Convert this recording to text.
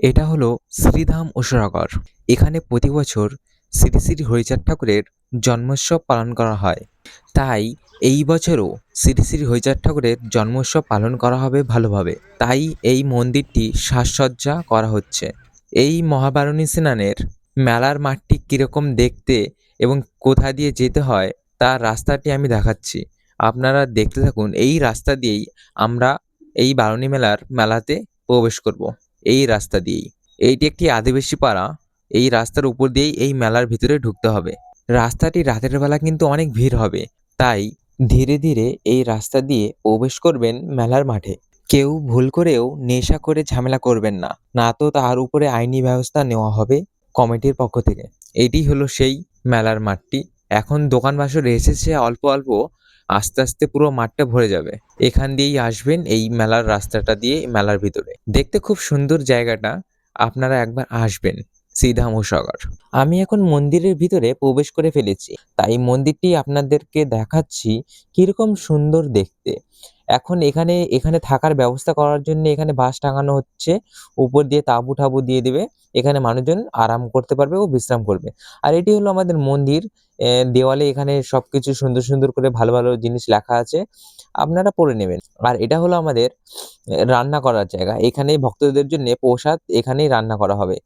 এটা হলো শ্রীধাম ওসরাগড় এখানে প্রতি বছর শ্রী শ্রী হরিচাঁদ ঠাকুরের জন্মোৎসব পালন করা হয়। তাই এই বছরও শ্রী শ্রী হরিচাঁদ ঠাকুরের জন্মোৎসব পালন করা হবে ভালোভাবে। তাই এই মন্দিরটি সাজসজ্জা করা হচ্ছে। এই মহাবারণী স্নানের মেলার মাঠটি কীরকম দেখতে এবং কোথা দিয়ে যেতে হয়, তার রাস্তাটি আমি দেখাচ্ছি। আপনারা দেখতে থাকুন, এই রাস্তা দিয়েই আমরা এই বারণী মেলার মেলাতে প্রবেশ করব। এই রাস্তা দিয়েই। এইটি একটি আদিবাসী পাড়া। এই রাস্তার উপর দিয়েই এই মেলার ভিতরে ঢুকতে হবে। রাস্তাটি রাতের বেলা কিন্তু অনেক ভিড় হবে। তাই ধীরে ধীরে এই রাস্তা দিয়ে প্রবেশ করবেন মেলার মাঠে। কেউ ভুল করেও নেশা করে ঝামেলা করবেন না। না তো তার উপরে আইনি ব্যবস্থা নেওয়া হবে কমিটির পক্ষ থেকে। এটি হলো সেই মেলার মাঠটি। এখন দোকান বাসর এসেছে অল্প অল্প আস্তে আস্তে পুরো মাঠটা ভরে যাবে। এখান দিয়েই আসবেন এই মেলার রাস্তাটা দিয়ে, মেলার ভিতরে। দেখতে খুব সুন্দর জায়গাটা। আপনারা একবার আসবেন সিধা মুসাগর আমি এখন মন্দিরের ভিতরে প্রবেশ করে ফেলেছি। তাই মন্দিরটি আপনাদেরকে দেখাচ্ছি কীরকম সুন্দর দেখতে। এখন এখানে এখানে থাকার ব্যবস্থা করার জন্য এখানে বাঁশ টাঙানো হচ্ছে। উপর দিয়ে তাঁবু ঠাবু দিয়ে দেবে। এখানে মানুষজন আরাম করতে পারবে ও বিশ্রাম করবে। আর এটি হলো আমাদের মন্দির। দেওয়ালে এখানে সবকিছু সুন্দর সুন্দর করে ভালো ভালো জিনিস লেখা আছে। আপনারা পড়ে নেবেন। আর এটা হলো আমাদের রান্না করার জায়গা। এখানে ভক্তদের জন্য প্রসাদ এখানেই রান্না করা হবে।